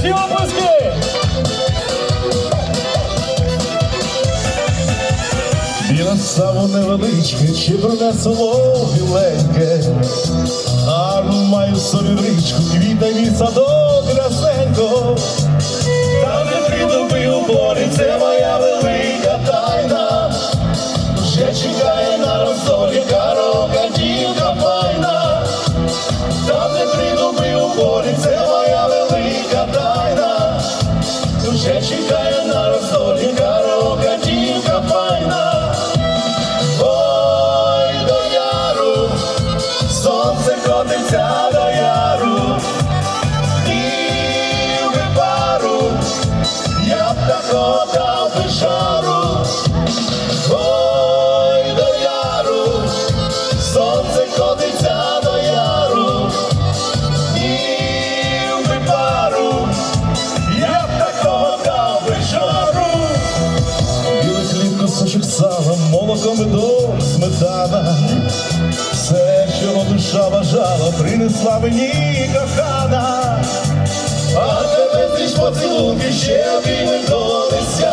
Всі обласки! Само невеличке, чи принесло біленьке, гарну маю собі річку, квітень і садок. До яру, ніби пару, я б такого дав би жару. Ой, до яру, сонце котиться до яру, ніби пару, я б такого дав би жару. Білий хліб, кусочок сала, медок, сметана. Душа бажала, принесла мені кохана. А тебе ти ж поцілунки ще обійми колесями.